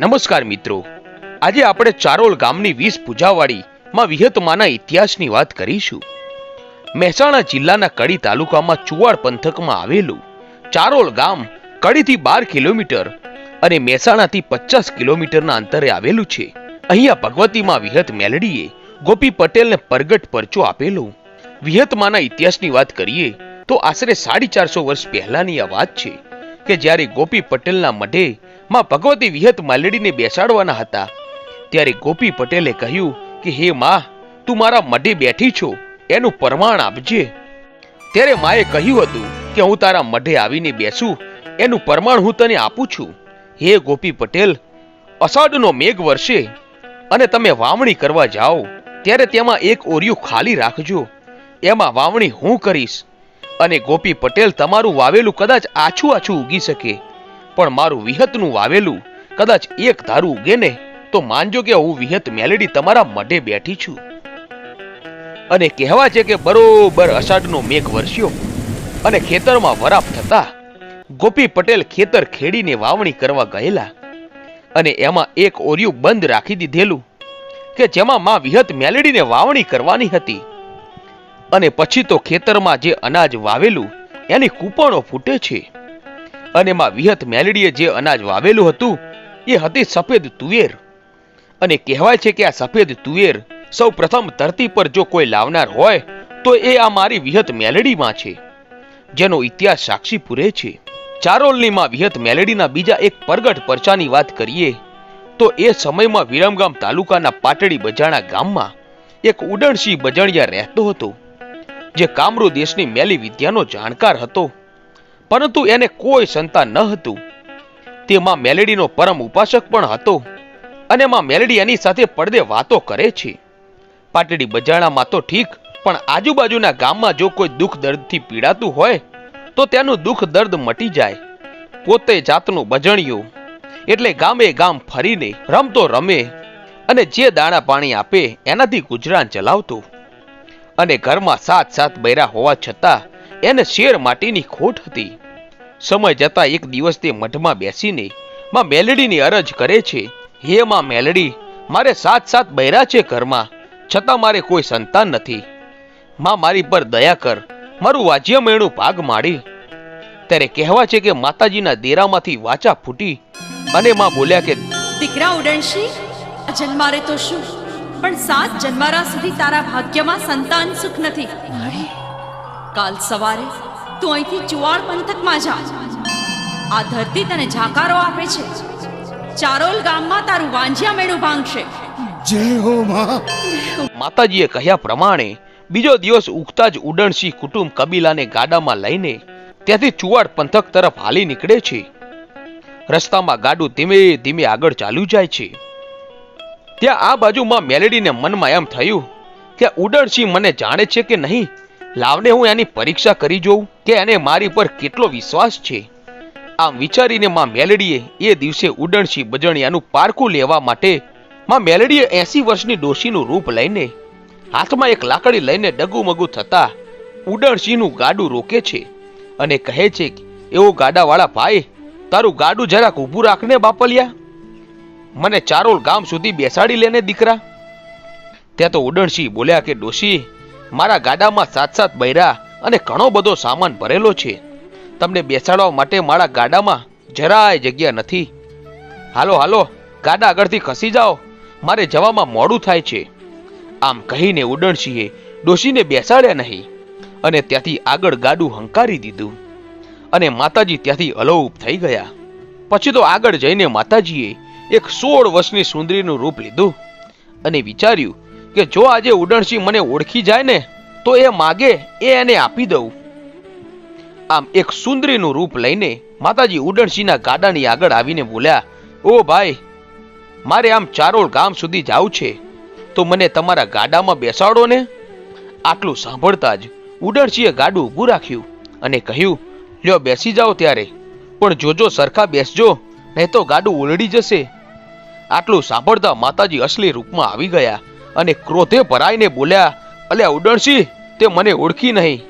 નમસ્કાર મિત્રો. આજે આપણે ચારોલ ગામની વીસ પૂજાવાળી માં વિહતમાના ઇતિહાસની વાત કરીશું. મહેસાણા જિલ્લાના કડી તાલુકામાં ચુવાડ પંથકમાં આવેલું ચારોલ ગામ કડીથી બાર કિલોમીટર અને મહેસાણાથી પચાસ કિલોમીટરના અંતરે આવેલું છે. અહીંયા ભગવતીમાં વિહત મેલડીએ ગોપી પટેલને પરગટ પરચો આપેલો. વિહતમાના ઇતિહાસની વાત કરીએ તો આશરે સાડી ચારસો વર્ષ પહેલાની આ વાત છે કે જ્યારે ગોપી પટેલના મઢે માં ભગવતી વિહત માલડીને બેસાડવાના હતા. ત્યારે ગોપી પટેલે કહ્યું કે, હે માં, તું મારા મઢે બેઠી છો, એનું પ્રમાણ આપજે. ત્યારે માએ કહ્યું હતું કે, હું તારા મઢે આવીને બેસું, એનું પ્રમાણ હું તને આપું છું. હે ગોપી પટેલ, અષાઢનો મેઘ વર્ષે અને તમે વાવણી કરવા જાઓ, ત્યારે તેમાં એક ઓરિયું ખાલી રાખજો, એમાં વાવણી હું કરીશ. અને ગોપી પટેલ તમારું વાવેલું કદાચ આછું આછું ઉગી શકે. પણ મારું વિહતનું વાવેલું. કદાચ એક ધારું ઉગે ને, તો માનજો કે હું વિહત મેલેડી તમારા મઢે બેઠી છું. અને કહેવા છે કે બરોબર અષાઢનો મેઘ વરસ્યો અને ખેતરમાં વરાપ થતા ગોપી પટેલ ખેતર ખેડીને વાવણી કરવા ગયેલા અને એમાં એક ઓરિયું બંધ રાખી દીધેલું કે જેમાં માં વિહત મેલેડીને વાવણી કરવાની હતી. અને પછી તો ખેતરમાં જે અનાજ વાવેલું, એની કૂપણો ફૂટે છે. અને એમાં વિહત મેલડીએ જે અનાજ વાવેલું હતું, એ હતી સફેદ તુવેર. અને કહેવાય છે કે આ સફેદ તુવેર સૌ પ્રથમ ધરતી પર જો કોઈ લાવનાર હોય, તો એ આ મારી વિહત મેલડીમાં છે, જેનો ઇતિહાસ સાક્ષી પૂરે છે. ચારોલની માં વિહત મેલડીના બીજા એક પરગટ પરચાની વાત કરીએ, તો એ સમયમાં વિરમગામ તાલુકાના પાટડી બજાણા ગામમાં એક ઉડણસિંહ બજાણિયા રહેતો હતો, જે કામરૂ દેશની મેલી વિદ્યાનો જાણકાર હતો. પરંતુ એને કોઈ સંતાન ન હતું. તે માં મેલેડીનો પરમ ઉપાસક પણ હતો અને માં મેલેડી એની સાથે પડદે વાતો કરે છે. પાટડી બજાણામાં તો ઠીક, પણ આજુબાજુના ગામમાં જો કોઈ દુઃખ દર્દથી પીડાતું હોય, તો તેનું દુઃખ દર્દ મટી જાય. પોતે જાતનું બજણિયું, એટલે ગામે ગામ ફરીને રમતો રમે અને જે દાણા પાણી આપે એનાથી ગુજરાન ચલાવતું. અને ઘરમાં સાત સાત બૈરા હોવા છતાં એને શેર માટીની ખોટ હતી. સમય જતા એક દિવસ તે મઠમાં બેસીને માં મેલડીની અરજ કરે છે હે માં મેલડી મારે સાત સાત બૈરા છે ઘરમાં છતાં મારે કોઈ સંતાન નથી. માં મારી પર દયા કર મારું વાજ્ય મેણું ભાગ માડી ત્યારે કહેવા છે કે માતાજીના દેરામાંથી વાચા ફૂટી અને માં બોલ્યા કે દીકરા ઉડણશી જન્મારે તો શું? પણ સાત જન્મારા સુધી તારા ભાગ્યમાં સંતાન સુખ નથી. કાલ સવારે તું અહીંથી ચુવાડ પંથકમાં જા. આ ધરતી તને જાકારો આપે છે. ચારોલ ગામમાં તારું વાંજિયા મેળું ભાંગશે. જય હો માં. માતાજીએ કહ્યા પ્રમાણે બીજો દિવસ ઉગતા જ ઉડણસિંહ કુટુંબ કબીલાને ગાડામાં લઈને ત્યાંથી ચુવાડ પંથક તરફ હાલી નીકળે છે. રસ્તામાં ગાડું ધીમે ધીમે આગળ ચાલ્યું જાય છે. ત્યાં આ બાજુમાં મેલેડીને મનમાં એમ થયું કે ઉડણસિંહ મને જાણે છે કે નહીં? લાવને હું એની પરીક્ષા કરી જોઉં કે એને મારી પર કેટલો વિશ્વાસ છે. આમ વિચારીને માં મેલડીએ એ દિવસે ઉડણસી બજણિયાનું પારકું લેવા માટે માં મેલડીએ એસી વર્ષની ડોશીનું રૂપ લઈને હાથમાં એક લાકડી લઈને ડગુમગુ થતા ઉડણસિંહનું ગાડું રોકે છે અને કહે છે કે, એવો ગાડાવાળા ભાઈ તારું ગાડું જરાક ઊભું રાખને બાપલિયા. મને ચારોલ ગામ સુધી બેસાડી લેને દીકરા. ત્યાં તો ઉડણસિંહ બોલ્યા કે ડોશી મારા ગાડામાં સાત સાત બૈરા અને ઘણો બધો સામાન ભરેલો છે. તમને બેસાડવા માટે મારા ગાડામાં જરાય જગ્યા નથી. હાલો હાલો, ગાડા આગળથી ખસી જાઓ. મારે જવામાં મોડું થાય છે. આમ કહીને ઉડણસિંહે ડોશીને બેસાડ્યા નહીં અને ત્યાંથી આગળ ગાડું હંકારી દીધું અને માતાજી ત્યાંથી અલોપ થઈ ગયા. પછી તો આગળ જઈને માતાજીએ એક સોળ વર્ષની સુંદરીનું રૂપ લીધું અને વિચાર્યું કે જો આજે ઉડણસિંહ મને ઓળખી જાય ને, તો એ માગે, એ એને આપી દઉં. આમ એક સુંદરીનું રૂપ લઈને માતાજી ઉડણસિંહના ગાડાની આગળ આવીને બોલ્યા, ઓ ભાઈ, મારે આમ ચારોળ ગામ સુધી જાવું છે, તો મને તમારા ગાડામાં બેસાડો ને? આટલું સાંભળતા જ ઉડણસિંહે ગાડું ઊભું રાખ્યું અને કહ્યું, લ્યો, બેસી જાઓ ત્યારે, પણ જોજો સરખા બેસજો, નહીં તો ગાડું ઉલડી જશે. આટલું સાંભળતા માતાજી અસલી રૂપમાં આવી ગયા અને ક્રોધે ભરાઈને બોલ્યા, અલ્યા ઉડણસિંહ તે મને ઓળખી નહીં.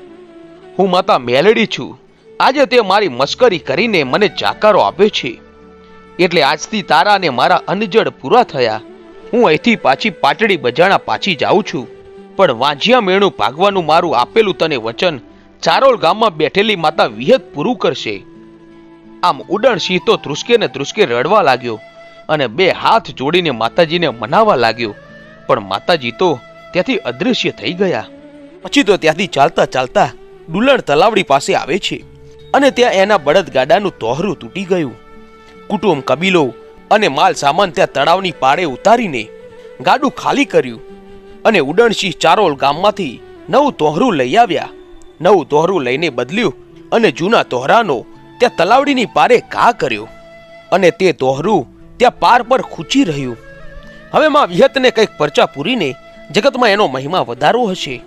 હું માતા મેલડી છું. આજે તે મારી મસ્કરી કરીને મને જાકારો આપ્યો છે. એટલે આજથી તારા અને મારા અનજડ પૂરા થયા. હું અહીંથી પાછી પાટડી બજાણા પાછી જાઉં છું. પણ વાંજિયા મેણું ભાગવાનું મારું આપેલું તને વચન ચારોળ ગામમાં બેઠેલી માતા વિહત પૂરું કરશે. આમ ઉડણસિંહ તો ધ્રુસકે ને ધ્રુસકે રડવા લાગ્યો અને બે હાથ જોડીને માતાજીને મનાવા લાગ્યો. પણ માતાજી તો ત્યાંથી અદૃશ્ય થઈ ગયા. પછી તો ત્યાંથી ચાલતા ચાલતા ડુલણ તલાવડી પાસે આવે છે અને ત્યાં એના બળદ ગાડાનું તોહરું તૂટી ગયું. કુટુંબ કબીલો અને માલ સામાન ત્યાં તળાવની પાળે ઉતારીને ગાડું ખાલી કર્યું અને ઉડણસિંહ ચારોલ ગામમાંથી નવું તોહરું લઈ આવ્યા. નવું તોહરું લઈને બદલ્યું અને જૂના તોહરાનો ત્યાં તલાવડીની પારે ઘા કર્યો અને તે તોહરું ત્યાં પાર પર ખૂચી રહ્યું. હવે માં વિહતને કંઈક પરચા પૂરીને જગતમાં એનો મહિમા વધારો હશે.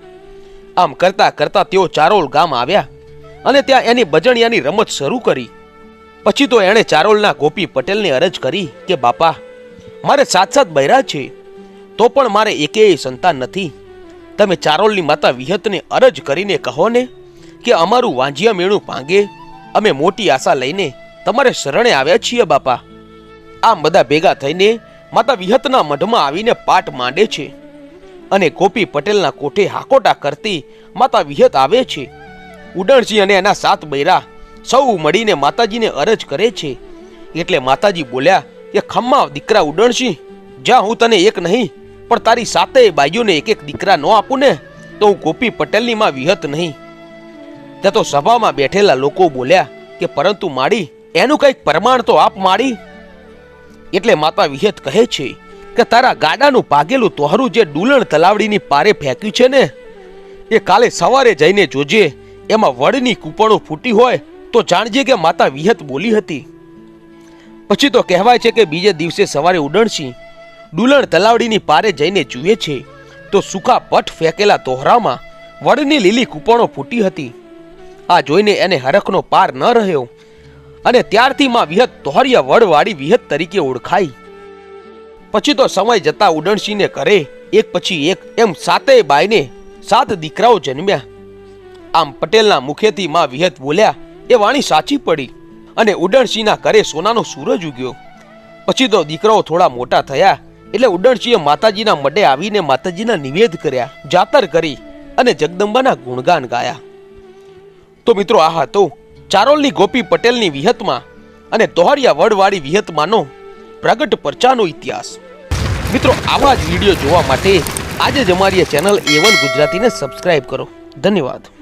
આમ કરતા કરતા તેઓ ચારોલ ગામ આવ્યા અને ત્યાં એની બજણિયાની રમત શરૂ કરી. પછી તો એણે ચારોલના ગોપી પટેલને અરજ કરી કે, બાપા, મારે સાત સાત બૈરા છે, તો પણ મારે એકેય સંતાન નથી. તમે ચારોલની માતા વિહતને અરજ કરીને કહો ને કે અમારું વાંજિયા મેળું પાંગે અમે મોટી આશા લઈને તમારે શરણે આવ્યા છીએ, બાપા. આમ બધા ભેગા થઈને માતા વિહતના મઢમાં આવીને પાટ માંડે છે. અને ગોપી પટેલના કોઠે હાકોટા કરતી માતા વિહત આવે છે. ઉડણજી અને એના સાત બૈરા સૌ મળીને માતાજીને અરજ કરે છે. એટલે માતાજી બોલ્યા કે ખમ્મા દીકરા ઉડણસિંહ જ્યાં હું તને એક નહીં, પણ તારી સાતે બાઈઓને એક એક દીકરા ન આપું ને, તો હું ગોપી પટેલની માં વિહત નહીં. ત્યાં તો સભામાં બેઠેલા લોકો બોલ્યા કે, પરંતુ માડી, એનું કંઈક પ્રમાણ તો આપ માડી. એટલે માતા વિહત કહે છે કે તારા ગાડાનું પાગેલું તોહરું જે ડુલણ તલાવડીની પારે ફેંક્યું છે ને, એ કાલે સવારે જઈને જોજે, એમાં વડની કૂપણો ફૂટી હોય તો જાણજે કે માતા વિહત બોલી હતી. પછી તો કહેવાય છે કે બીજે દિવસે સવારે ઉડણસિંહ ડુલણ તલાવડીની પારે જઈને જુએ છે, તો સૂકા પટ ફેંકેલા તોહરામાં વડની લીલી કૂપણો ફૂટી હતી. આ જોઈને એને હરખનો પાર ન રહ્યો અને ત્યારથી માં વિહત તોહરિયા વડવાળી વિહત તરીકે ઓળખાઈ પછી તો સમય જતા ઉડણસિંહને ઘરે એક પછી એક એમ સાતેય બાઈને સાત દીકરાઓ જન્મ્યા. આમ પટેલના મુખેથી માં વિહત બોલ્યા, એ વાણી સાચી પડી. અને ઉડણસિંહના ઘરે સોનાનો સૂરજ ઉગ્યો. પછી તો દીકરાઓ થોડા મોટા થયા, એટલે ઉડણસિંહે માતાજીના મઢે આવીને માતાજીના નિવેદ કર્યા, જાતર કરી અને જગદંબાના ગુણગાન ગાયા. તો મિત્રો આ હતો ચારોલની ગોપી પટેલની વિહતમાં અને તોહરિયા વડવાળી વિહતમાંનો પ્રગટ પરચાનો ઇતિહાસ. મિત્રો, આવા જ વીડિયો જોવા માટે આજે જ અમારી ચેનલ એ વન ગુજરાતીને સબસ્ક્રાઇબ કરો. ધન્યવાદ.